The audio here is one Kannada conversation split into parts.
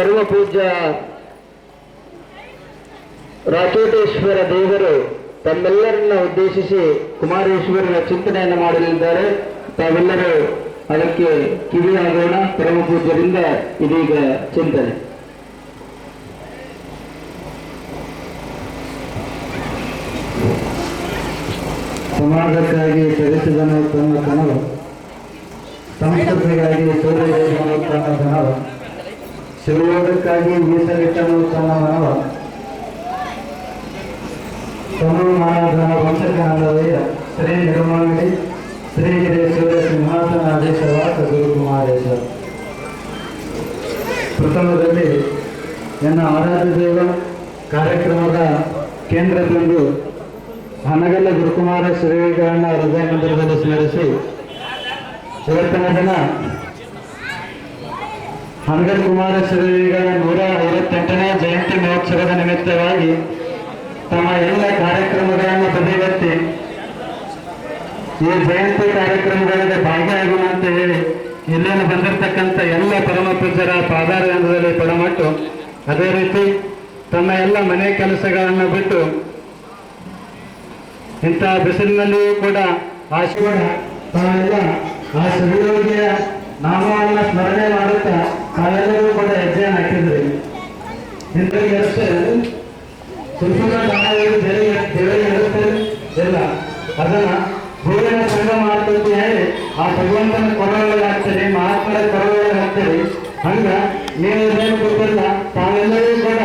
ಈಗ ಪರಮ ಪೂಜ್ಯ ರಾಚೋಟೇಶ್ವರ ದೇವರು ತಮ್ಮೆಲ್ಲರನ್ನ ಉದ್ದೇಶಿಸಿ ಕುಮಾರೇಶ್ವರನ ಚಿಂತನೆಯನ್ನು ಮಾಡಲಿದ್ದಾರೆ ತಾವೆಲ್ಲರೂ ಅದಕ್ಕೆ ಕಿವಿಯಾಗೋಣ. ಪರಮ ಪೂಜ್ಯರಿಂದ ಇದೀಗ ಚಿಂತನೆ. ಸಮಾಜಕ್ಕಾಗಿ ಚಲಿಸಿದನು ತನ್ನ ಕನವು. ಸಂಸ್ಕೃತಿಗಾಗಿ ಸೂರ್ಯದೇವನು ತನ್ನ ಶಿವಯೋಗಕ್ಕಾಗಿ ಮೀಸಲಿಟ್ಟನು ತನ್ನ ಮನವ. ತನು ಮಾನಧನ ವಂಶಕನಲ್ಲವೇ ಶ್ರೀ ನಿರ್ಮಾಣಿ ಶ್ರೀ ಸೂರ್ಯ ಸಿಂಹಾಸನ ಆದೇಶವಾಸ ಗುರುಕುಮಾರೇಶ ಪ್ರಥಮದಲ್ಲಿ ನನ್ನ ಆರಾಧ್ಯ ದೇವ ಕಾರ್ಯಕ್ರಮದ ಕೇಂದ್ರದಿಂದ ಹನಗಲ್ಲ ಗುರುಕುಮಾರ ಶ್ರೀಗಳನ್ನ ಹೃದಯ ಮಂದಿರದಲ್ಲಿ ಸ್ಮರಿಸಿ, ಇವತ್ತಿನ ದಿನ ಹನಗಲ್ ಕುಮಾರ ಶ್ರೀಗಳ ನೂರ ಐವತ್ತೆಂಟನೇ ಜಯಂತಿ ಮಹೋತ್ಸವದ ನಿಮಿತ್ತವಾಗಿ ತಮ್ಮ ಎಲ್ಲ ಕಾರ್ಯಕ್ರಮಗಳನ್ನು ಬದಿಗೊತ್ತಿ ಈ ಜಯಂತಿ ಕಾರ್ಯಕ್ರಮಗಳಿಗೆ ಭಾಗಿಯಾಗುವಂತೆ ಹೇಳಿ ಇಲ್ಲಿಂದ ಬಂದಿರತಕ್ಕಂಥ ಎಲ್ಲ ಪರಮ ಪೂಜ್ಯರ ಪಾದಾರದಲ್ಲಿ ಪಡಮಟ್ಟು ಅದೇ ರೀತಿ ತಮ್ಮ ಎಲ್ಲ ಮನೆ ಕೆಲಸಗಳನ್ನು ಬಿಟ್ಟು ಇಂಥ ಬಿಸಿಲಿನಲ್ಲಿಯೂ ಕೂಡ ಆಶೀರ್ವಾದ, ತಾವೆಲ್ಲ ಆ ಸಹಯೋಗಿಯ ನಾಮವನ್ನು ಸ್ಮರಣೆ ಮಾಡುತ್ತಾ ತಾವೆಲ್ಲರೂ ಕೂಡ ಹೆಜ್ಜೆಯನ್ನು ಹಾಕಿದ್ರಿ ಇಂದ್ರಿಗೆ ಅಷ್ಟೇ. ಸುಲ್ಪನ ನಾಮಗಳು ದೇವರಿಗೆ ದೇವರಿಗೆ ಇರುತ್ತದೆ ಇಲ್ಲ. ಅದನ್ನ ಭೂಮಿನ ಸಂಘ ಮಾಡ್ತೀವಿ ಹೇಳಿ ಆ ಭಗವಂತನ ಕೊರವಲ್ಲಿ ಹಾಕ್ತೀರಿ ಮಹಾತ್ಮರ ಕೊರವಲ್ಲಿ ಹಾಕ್ತೀರಿ. ಹಂಗ ನೀವು ಗೊತ್ತಿಲ್ಲ, ತಾವೆಲ್ಲರೂ ಕೂಡ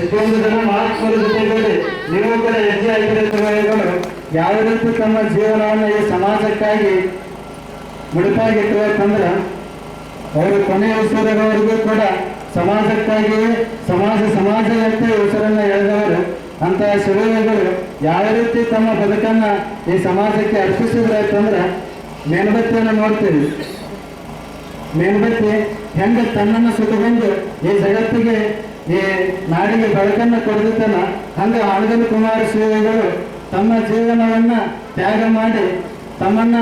ಇಷ್ಟೊಂದು ಜನ ಮಹಾತ್ಮರ ಜೊತೆಗೂಡಿ ನೀವು ಕೂಡ ಹೆಜ್ಜೆ ಹಾಕಿರೋ ಯಾವ ರೀತಿ ತಮ್ಮ ಜೀವನವನ್ನು ಈ ಸಮಾಜಕ್ಕಾಗಿ ಮುಡಿಪಾಗಿಟ್ಟಬೇಕಂದ್ರೆ ಅವರು ಕೊನೆಯ ಉಸಿರವರೆಗೂ ಕೂಡ ಸಮಾಜಕ್ಕಾಗಿ ಸಮಾಜ ಸಮಾಜದಂತೆ ಉಸಿರನ್ನ ಎಳೆದವರು. ಅಂತಹ ಶಿವಯೋಗಿಗಳು ಯಾವ ರೀತಿ ತಮ್ಮ ಬದುಕನ್ನ ಈ ಸಮಾಜಕ್ಕೆ ಅರ್ಪಿಸಿದ್ರಾಯ್ತಂದ್ರೆ ಮೇಣಬತ್ತಿಯನ್ನು ನೋಡ್ತೀವಿ. ಮೇಣಬತ್ತಿ ಹೆಂಗ ತನ್ನನ್ನು ಸುತ್ತಕೊಂಡು ಈ ಜಗತ್ತಿಗೆ, ಈ ನಾಡಿಗೆ ಬೆಳಕನ್ನು ಕೊಡದಿತ್ತಾನ ಹಂಗ ಆನಂದ ಕುಮಾರ ಶಿವಯೋಗಿಗಳು ತಮ್ಮ ಜೀವನವನ್ನ ತ್ಯಾಗ ಮಾಡಿ ತಮ್ಮನ್ನ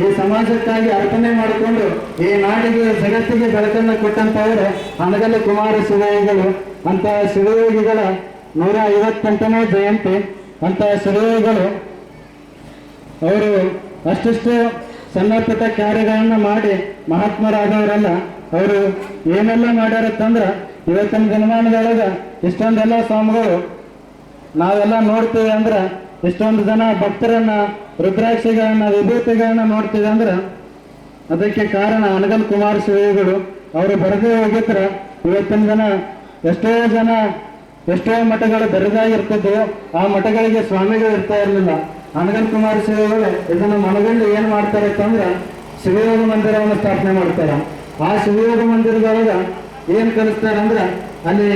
ಈ ಸಮಾಜಕ್ಕಾಗಿ ಅರ್ಪಣೆ ಮಾಡಿಕೊಂಡು ಈ ನಾಡಿಗೆ ಜಗತ್ತಿಗೆ ಬೆಳಕನ್ನು ಕೊಟ್ಟಂತವರು ಅನಗಲ ಕುಮಾರ ಶಿವಯೋಗಿಗಳು. ಅಂತ ಶಿವಯೋಗಿಗಳ ನೂರ ಐವತ್ತೆಂಟನೇ ಜಯಂತಿ. ಅಂತ ಶಿವಯೋಗಿಗಳು ಅವರು ಅಷ್ಟಿಷ್ಟು ಸಣ್ಣ ಕಾರ್ಯಗಳನ್ನು ಕಾರ್ಯಗಳನ್ನ ಮಾಡಿ ಮಹಾತ್ಮರಾದವರಲ್ಲ, ಅವರು ಏನೆಲ್ಲ ಮಾಡ್ಯಾರತ್ತಂದ್ರೆ ಇವತ್ತಿನ ದಿನಮಾನದೊಳಗ ಇಷ್ಟೊಂದೆಲ್ಲ ಸ್ವಾಮಿಗಳು ನಾವೆಲ್ಲ ನೋಡ್ತೀವಿ ಅಂದ್ರ ಇಷ್ಟೊಂದು ಜನ ಭಕ್ತರನ್ನ, ರುದ್ರಾಕ್ಷಿಗಳನ್ನ, ವಿಭೂತಿಗಳನ್ನ ನೋಡ್ತೀವಿ ಅಂದ್ರ ಅದಕ್ಕೆ ಕಾರಣ ಅನಗಲ್ ಕುಮಾರ ಶ್ರೀಗಳು ಅವರು ಬರದೇ ಹೋಗಿದ್ರ, ಇವತ್ತಿನ ಜನ ಎಷ್ಟೋ ಜನ, ಎಷ್ಟೋ ಮಠಗಳು ಬೆರೆದಾಗಿರ್ತಿದ್ವು ಆ ಮಠಗಳಿಗೆ ಸ್ವಾಮಿಗಳು ಇರ್ತಾ ಇರಲಿಲ್ಲ. ಅನಗಲ್ ಕುಮಾರ ಶ್ರೀಗಳು ಇದನ್ನು ಮನಗಂಡು ಏನ್ ಮಾಡ್ತಾರೆ ಅಂತಂದ್ರೆ ಶಿವಯೋಗ ಮಂದಿರವನ್ನು ಸ್ಥಾಪನೆ ಮಾಡ್ತಾರೆ. ಆ ಶಿವಯೋಗ ಮಂದಿರದೊಳಗ ಏನ್ ಕಲಿಸ್ತಾರೆ ಅಂದ್ರೆ ಅಲ್ಲಿ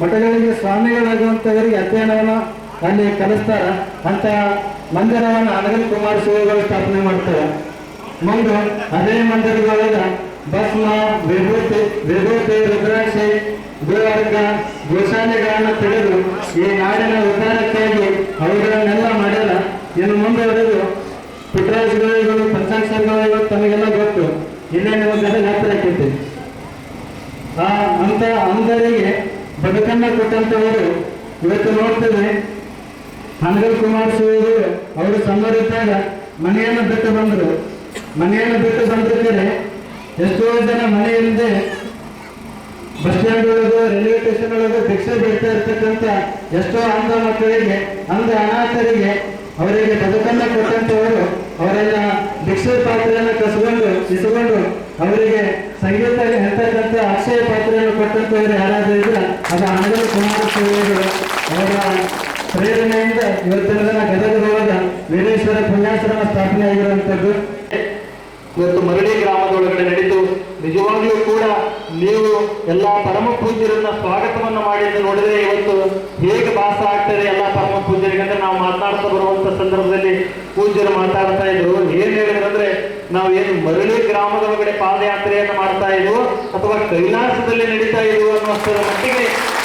ಮಠಗಳಿಗೆ ಸ್ವಾಮಿಗಳಾಗುವಂತವರಿಗೆ ಅಧ್ಯಯನವನ್ನು ಅಲ್ಲಿ ಕಲಿಸ್ತಾರ. ಅಂತ ಮಂದಿರವನ್ನು ಅನಗಲ್ ಕುಮಾರ್ ಸೇವೆಗಳು ಸ್ಥಾಪನೆ ಮಾಡ್ತಾರೆ. ಮುಂದೆ ಅದೇ ಮಂದಿರದೊಳಗ ಭಸ್ಮ, ವಿಭೂತಿ ವಿಭೂತಿ, ರುದ್ರಾಕ್ಷಿ, ಗೋವರ್ಗ, ಗೋಶಾಲೆಗಳನ್ನ ತೆಗೆದು ಈ ನಾಡಿನ ಉದ್ಧಾರಕ್ಕಾಗಿ ಅವುಗಳನ್ನೆಲ್ಲ ಮಾಡ್ಯಾರ. ಇನ್ನು ಮುಂದುವರೆದು ಪುಟ್ಟರಾಜಗಳು ಪಂಚಾಕ್ಷರಗಳು ತಮಗೆಲ್ಲ ಗೊತ್ತು. ಇಲ್ಲೇ ನೀವು ಗದಗ ಹಾಕಿದ್ದೆ ಆ ಅಂತ ಅಂಧರಿಗೆ ಬದುಕನ್ನ ಕೊಟ್ಟಂತವರು ಇವತ್ತು ನೋಡ್ತೇವೆ ಹನಗಲ್ ಕುಮಾರ್ ಸೂರು ಅವರು ಸಣ್ಣವರಿದ್ದಾಗ ಮನೆಯನ್ನು ಬಿಟ್ಟು ಬಂದರು. ಮನೆಯನ್ನು ಬಿಟ್ಟು ಬಂದಿದ್ದರೆ ಎಷ್ಟೋ ಜನ ಮನೆಯಿಂದ ಬಸ್ ಸ್ಟ್ಯಾಂಡ್ ಒಳಗೂ ರೈಲ್ವೆ ಸ್ಟೇಷನ್ ಒಳಗೂ ಭಿಕ್ಷೆ ಬಿಡ್ತಾ ಇರ್ತಕ್ಕಂಥ ಎಷ್ಟೋ ಅಂಧ ಮಕ್ಕಳಿಗೆ, ಅಂಧ ಅನಾಥರಿಗೆ ಅವರಿಗೆ ಬದುಕನ್ನು ಕೊಟ್ಟಂತವರು ಅವರೆಲ್ಲ ಭಿಕ್ಷೆ ಪಾತ್ರೆಯನ್ನು ಕಸ್ಕೊಂಡು, ಇಸ್ಕೊಂಡು ಅವರಿಗೆ ಸಂಗೀತ ಹೇಳ್ತಕ್ಕಂಥ ಅಕ್ಷಯ ಪಾತ್ರೆಯನ್ನು ಕೊಟ್ಟಂತವರು ಯಾರಾದ್ರೂ ಇದ್ರೆ? ಅದು ಅನಗಲ್ ಕುಮಾರಸ್ವಾಮಿಯವರು ಅವರ ಪ್ರೇರಣೆಯಿಂದ ಇವತ್ತಿನ ದಿನ ಗದಗದೊಳಗ ವೀರೇಶ್ವರ ಪುಣ್ಯಾಶ್ರಮ ಸ್ಥಾಪನೆ ಆಗಿರುವಂತದ್ದು ಇವತ್ತು ಮರಳಿ ಗ್ರಾಮದೊಳಗಡೆ ನಡೀತು ನಿಜವಾಗಿಯೂ ಕೂಡ ನೀವು ಎಲ್ಲ ಪರಮ ಪೂಜ್ಯರನ್ನ ಸ್ವಾಗತವನ್ನ ಮಾಡಿದ್ದು ನೋಡಿದ್ರೆ ಇವತ್ತು ಹೇಗೆ ಭಾಸ ಆಗ್ತದೆ ಎಲ್ಲ ಪರಮ ಪೂಜ್ಯರಿಗೆ ಅಂದ್ರೆ ನಾವು ಮಾತಾಡ್ತಾ ಬರುವಂತ ಸಂದರ್ಭದಲ್ಲಿ ಪೂಜ್ಯರು ಮಾತಾಡ್ತಾ ಇದ್ರು. ಏನ್ ಹೇಳಿದ್ರಂದ್ರೆ ನಾವು ಏನು ಮರಳಿ ಗ್ರಾಮದೊಳಗಡೆ ಪಾದಯಾತ್ರೆಯನ್ನು ಮಾಡ್ತಾ ಇದ್ವು ಅಥವಾ ಕೈಲಾಸದಲ್ಲಿ ನಡೀತಾ ಇದ್ವು ಅನ್ನೋ ಮಟ್ಟಿಗೆ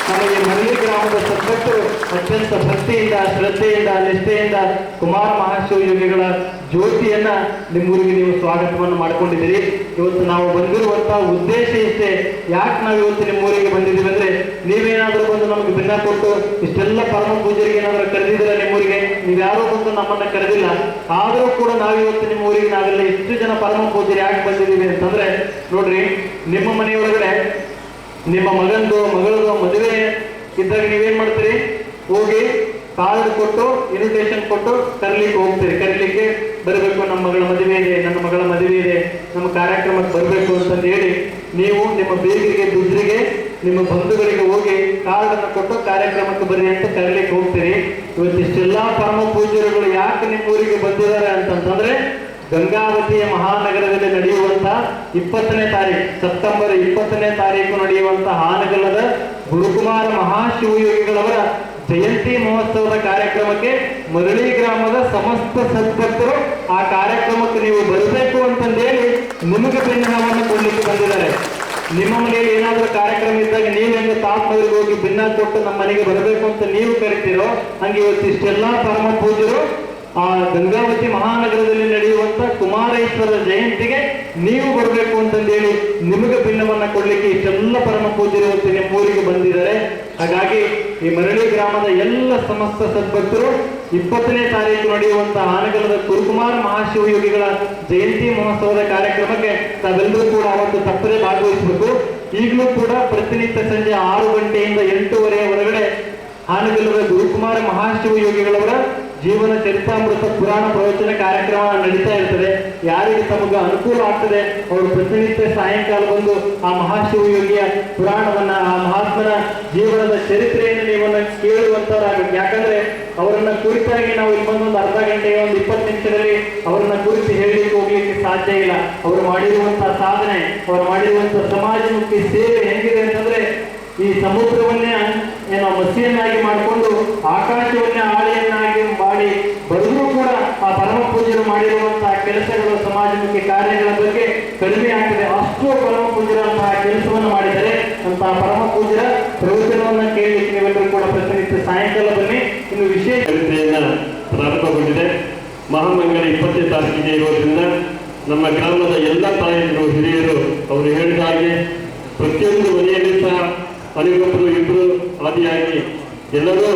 ನಮಗೆ ಮರಳಿ ಗ್ರಾಮದ ಸದಸ್ಯರು ಅತ್ಯಂತ ಭಕ್ತಿಯಿಂದ, ಶ್ರದ್ಧೆಯಿಂದ, ನಿಷ್ಠೆಯಿಂದ ಕುಮಾರ ಮಹಾಶಿವಯೋಗಿಗಳ ಜ್ಯೋತಿಯನ್ನ ನಿಮ್ಮೂರಿಗೆ ನೀವು ಸ್ವಾಗತವನ್ನು ಮಾಡಿಕೊಂಡಿದ್ದೀರಿ. ಇವತ್ತು ನಾವು ಬಂದಿರುವಂತಹ ಉದ್ದೇಶ ಇಷ್ಟೇ, ಯಾಕೆ ನಾವು ಇವತ್ತು ನಿಮ್ಮೂರಿಗೆ ಬಂದಿದ್ದೀವಿ ಅಂದ್ರೆ ನೀವೇನಾದ್ರೂ ಬಂದು ನಮಗೆ ಭಿನ್ನ ಕೊಟ್ಟು ಇಷ್ಟೆಲ್ಲ ಪರಮ ಪೂಜೆಗೆ ಏನಾದ್ರೂ ಕರೆದಿದ್ದೀರಾ ನಿಮ್ಮೂರಿಗೆ? ನೀವ್ಯಾರೂ ಬಂದು ನಮ್ಮನ್ನ ಕರೆದಿಲ್ಲ. ಆದರೂ ಕೂಡ ನಾವು ಇವತ್ತು ನಿಮ್ಮ ಊರಿಗೆ ನಾವೆಲ್ಲ ಇಷ್ಟು ಜನ ಪರಮ ಪೂಜೆ ಯಾಕೆ ಬಂದಿದ್ದೀವಿ ಅಂತಂದ್ರೆ, ನೋಡ್ರಿ, ನಿಮ್ಮ ಮನೆಯೊಳಗಡೆ ನಿಮ್ಮ ಮಗಂದು, ಮಗಳದು ಮದುವೆ ಇದ್ದಾಗ ನೀವೇನ್ ಮಾಡ್ತೀರಿ? ಹೋಗಿ ಕಾರ್ಡ್ ಕೊಟ್ಟು ಇನ್ವಿಟೇಷನ್ ಕೊಟ್ಟು ಕರೀಲಿಕ್ಕೆ ಹೋಗ್ತೀರಿ. ಕರೀಲಿಕ್ಕೆ ಬರಬೇಕು, ನಮ್ಮ ಮಗಳ ಮದುವೆ ಇದೆ, ನನ್ನ ಮಗಳ ಮದುವೆ ಇದೆ, ನಮ್ಮ ಕಾರ್ಯಕ್ರಮಕ್ಕೆ ಬರಬೇಕು ಅಂತ ಹೇಳಿ ನೀವು ನಿಮ್ಮ ಬೇಗರಿಗೆ ದುಡ್ರಿಗೆ ನಿಮ್ಮ ಬಂಧುಗಳಿಗೆ ಹೋಗಿ ಕಾರ್ಡ್ ಅನ್ನು ಕೊಟ್ಟು ಕಾರ್ಯಕ್ರಮಕ್ಕೆ ಬರ್ರಿ ಅಂತ ಕರೀಲಿಕ್ಕೆ ಹೋಗ್ತೀರಿ. ಇವತ್ತಿಷ್ಟೆಲ್ಲಾ ಪರಮ ಪೂಜ್ಯರುಗಳು ಯಾಕೆ ನಿಮ್ಮ ಊರಿಗೆ ಬಂದಿದ್ದಾರೆ ಅಂತಂತಂದ್ರೆ ಗಂಗಾವತಿಯ ಮಹಾನಗರದಲ್ಲಿ ನಡೆಯುವಂತಹ ಇಪ್ಪತ್ತನೇ ತಾರೀಕು ಸೆಪ್ಟೆಂಬರ್ ಇಪ್ಪತ್ತನೇ ತಾರೀಕು ನಡೆಯುವಂತಹ ಹಾನಗಲದ ಗುರುಕುಮಾರ ಮಹಾಶಿವಯೋಗಿಗಳವರ ಜಯಂತಿ ಮಹೋತ್ಸವದ ಕಾರ್ಯಕ್ರಮಕ್ಕೆ ಮರಳಿ ಗ್ರಾಮದ ಸಮಸ್ತ ಸದ್ಭಕ್ತರು ಆ ಕಾರ್ಯಕ್ರಮಕ್ಕೆ ನೀವು ಬರಬೇಕು ಅಂತಂದೇಳಿ ನಿಮಗೆ ಭಿನ್ನವನ್ನು ಕೊಡ್ಲಿಕ್ಕೆ ಬಂದಿದ್ದಾರೆ. ನಿಮ್ಮ ಮನೆಯಲ್ಲಿ ಏನಾದರೂ ಕಾರ್ಯಕ್ರಮ ಇದ್ದಾಗ ನೀವು ಹೆಂಗ ತಾಪ್ ಮದುವೆಗೆ ಹೋಗಿ ಭಿನ್ನ ಕೊಟ್ಟು ನಮ್ಮ ಮನೆಗೆ ಬರಬೇಕು ಅಂತ ನೀವು ಕರಿತೀರೋ, ಹಂಗೆ ಇವತ್ತು ಇಷ್ಟೆಲ್ಲಾ ಪರಮ ಪೂಜ್ಯರು ಆ ಗಂಗಾವತಿ ಮಹಾನಗರದಲ್ಲಿ ನಡೆಯುವಂತ ಕುಮಾರೇಶ್ವರ ಜಯಂತಿಗೆ ನೀವು ಬರಬೇಕು ಅಂತಂದೇಳಿ ನಿಮಗೆ ಭಿನ್ನವನ್ನ ಕೊಡ್ಲಿಕ್ಕೆ ಇಷ್ಟೆಲ್ಲ ಪರಮ ಪೂಜ್ಯರು ನಿಮ್ಮ ಊರಿಗೆ ಬಂದಿದ್ದಾರೆ. ಹಾಗಾಗಿ ಈ ಮರಳಿ ಗ್ರಾಮದ ಎಲ್ಲ ಸಮಸ್ತ ಸದ್ಭಕ್ತರು ಇಪ್ಪತ್ತನೇ ತಾರೀಕು ನಡೆಯುವಂತಹ ಆನಗಲದ ಕುರುಕುಮಾರ ಮಹಾಶಿವಯೋಗಿಗಳ ಜಯಂತಿ ಮಹೋತ್ಸವದ ಕಾರ್ಯಕ್ರಮಕ್ಕೆ ತಾವೆಲ್ಲರೂ ಕೂಡ ಅವತ್ತು ತಪ್ಪದೆ ಭಾಗವಹಿಸಬೇಕು. ಈಗಲೂ ಕೂಡ ಪ್ರತಿನಿತ್ಯ ಸಂಜೆ ಆರು ಗಂಟೆಯಿಂದ ಎಂಟೂವರೆಯ ಹೊರಗಡೆ ಹಾನಗಲ್ಲದ ಗುರುಕುಮಾರ ಮಹಾಶಿವಯೋಗಿಗಳವರ ಜೀವನ ಚರಿತಾಮೃತ ಪುರಾಣ ಪ್ರವಚನ ಕಾರ್ಯಕ್ರಮ ನಡೀತಾ ಇರ್ತದೆ. ಯಾರಿಗೆ ತಮಗೆ ಅನುಕೂಲ ಆಗ್ತದೆ? ಅವರು ಪ್ರತಿನಿತ್ಯ ಸಾಯಂಕಾಲ ಬಂದು ಆ ಮಹಾಶಿವಯೋಗಿಯ ಪುರಾಣವನ್ನ, ಆ ಮಹಾತ್ಮನ ಜೀವನದ ಚರಿತ್ರೆಯನ್ನು ನೀವನ್ನ ಕೇಳುವಂತವರಾಗಬೇಕು. ಯಾಕಂದ್ರೆ ಅವರನ್ನ ಕುರಿತಾಗಿ ನಾವು ಇಪ್ಪತ್ತೊಂದು ಅರ್ಧ ಗಂಟೆ ಒಂದು ಇಪ್ಪತ್ತು ನಿಮಿಷದಲ್ಲಿ ಅವರನ್ನ ಕುರಿತು ಹೇಳಲಿಕ್ಕೆ ಹೋಗ್ಲಿಕ್ಕೆ ಸಾಧ್ಯ ಇಲ್ಲ. ಅವರು ಮಾಡಿರುವಂತಹ ಸಾಧನೆ, ಅವರು ಮಾಡಿರುವಂತಹ ಸಮಾಜಮುಖಿ ಸೇವೆ ಹೆಂಗಿದೆ ಅಂತಂದ್ರೆ ಈ ಸಮುದ್ರವನ್ನೇ ಏನೋ ಮಸಿಯನ್ನಾಗಿ ಮಾಡಿಕೊಂಡು ಆಕಾಶವನ್ನೇ ಆಳೆಯನ್ನಾಗಿ ಮಾಡಿ ಬರೆದರೂ ಕೂಡ ಆ ಪರಮ ಮಾಡಿರುವಂತಹ ಕೆಲಸಗಳು ಸಮಾಜಮುಖಿ ಕಾರ್ಯಗಳ ಬಗ್ಗೆ ಕಡಿಮೆ ಆಗ್ತದೆ. ಅಷ್ಟು ಪರಮ ಪೂಜರಂತಹ ಕೆಲಸವನ್ನು ಮಾಡಿದರೆ ಅಂತಹ ಪರಮ ಪೂಜರ ಪ್ರವಚನವನ್ನ ಕೇಳಲಿಕ್ಕೆ ನೀವೆಲ್ಲರೂ ಕೂಡ ಪ್ರತಿನಿತ್ಯ ಸಾಯಂಕಾಲ ಇನ್ನು ವಿಶೇಷ ಪ್ರಾರಂಭಗೊಂಡಿದೆ. ಮಹಾಮಂಗಳ ಇಪ್ಪತ್ತನೇ ತಾರೀಕಿಗೆ ಇರೋದ್ರಿಂದ ನಮ್ಮ ಗ್ರಾಮದ ಎಲ್ಲ ತಾಯಂದಿರು, ಹಿರಿಯರು ಅವರು ಹೇಳಿದ ಹಾಗೆ ಪ್ರತಿಯೊಂದು ಮನೆಯಲ್ಲಿ ಸಹ ಅನಿಗೊಬ್ಬರು ಇಬ್ಬರು ಆದಿಯಾಗಿ ಎಲ್ಲರೂ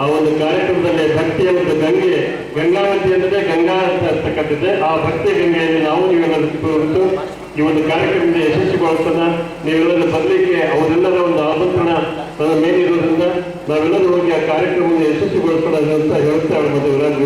ಆ ಒಂದು ಕಾರ್ಯಕ್ರಮದಲ್ಲಿ ಭಕ್ತಿಯ ಒಂದು ಗಂಗೆ, ಗಂಗಾವತಿ ಅಂದರೆ ಗಂಗಾ ಅಂತ ಇರ್ತಕ್ಕಂಥದ್ದೇ ಆ ಭಕ್ತಿ ಗಂಗೆಯಲ್ಲಿ ನಾವು ನೀವೆಲ್ಲರೂ ಹೊರತು ಈ ಒಂದು ಕಾರ್ಯಕ್ರಮದ ಯಶಸ್ವಿಗೊಳಿಸೋಣ. ನೀವೆಲ್ಲರೂ ಬರಲಿಕ್ಕೆ ಅವರೆಲ್ಲರ ಒಂದು ಆಮಂತ್ರಣ ನನ್ನ ಮೇಲಿರೋದ್ರಿಂದ ನಾವೆಲ್ಲರೂ ಹೋಗಿ ಆ ಕಾರ್ಯಕ್ರಮವನ್ನು ಯಶಸ್ವಿಗೊಳಿಸೋಣ ಅಂತ ಹೇಳ್ತಾ ಹೇಳ್ಬೋದು ವಿರಾಟ್